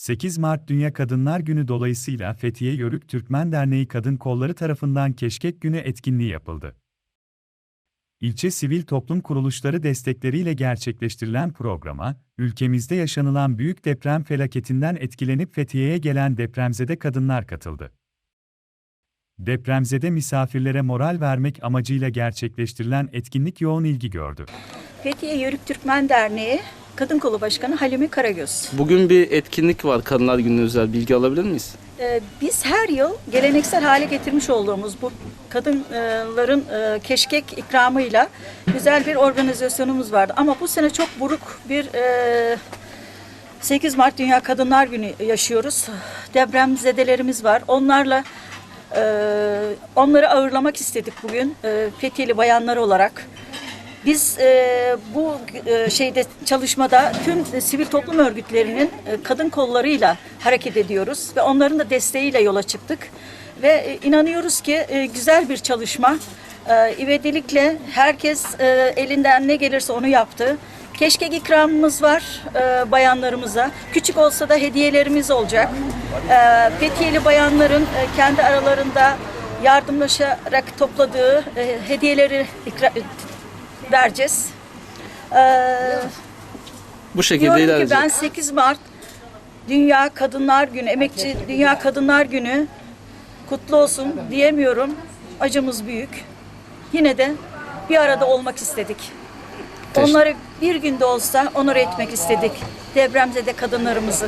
8 Mart Dünya Kadınlar Günü dolayısıyla Fethiye Yörük Türkmen Derneği Kadın Kolları tarafından Keşkek Günü etkinliği yapıldı. İlçe sivil toplum kuruluşları destekleriyle gerçekleştirilen programa, ülkemizde yaşanılan büyük deprem felaketinden etkilenip Fethiye'ye gelen depremzede kadınlar katıldı. Depremzede misafirlere moral vermek amacıyla gerçekleştirilen etkinlik yoğun ilgi gördü. Fethiye Yörük Türkmen Derneği Kadın Kolu Başkanı Halime Karagöz. Bugün bir etkinlik var Kadınlar Günü'ne özel bilgi alabilir miyiz? Ee, biz her yıl geleneksel hale getirmiş olduğumuz bu kadınların e, keşkek ikramıyla güzel bir organizasyonumuz vardı. Ama bu sene çok buruk bir e, 8 Mart Dünya Kadınlar Günü yaşıyoruz. Depremzedelerimiz var. Onlarla e, onları ağırlamak istedik bugün e, Fethiyeli bayanlar olarak. Biz e, bu e, şeyde çalışmada tüm sivil toplum örgütlerinin e, kadın kollarıyla hareket ediyoruz ve onların da desteğiyle yola çıktık ve e, inanıyoruz ki e, güzel bir çalışma. E, ivedilikle herkes e, elinden ne gelirse onu yaptı. Keşkek ikramımız var e, bayanlarımıza. Küçük olsa da hediyelerimiz olacak. E, Fethiyeli bayanların e, kendi aralarında yardımlaşarak topladığı e, hediyeleri ikra- vereceğiz. Ee, Bu şekilde diyorum ki ilerleyecek. ben 8 Mart Dünya Kadınlar Günü, Emekçi Dünya Kadınlar Günü kutlu olsun diyemiyorum. Acımız büyük. Yine de bir arada olmak istedik. Teşekkür- Onları bir günde olsa onur etmek istedik. Depremzede kadınlarımızı.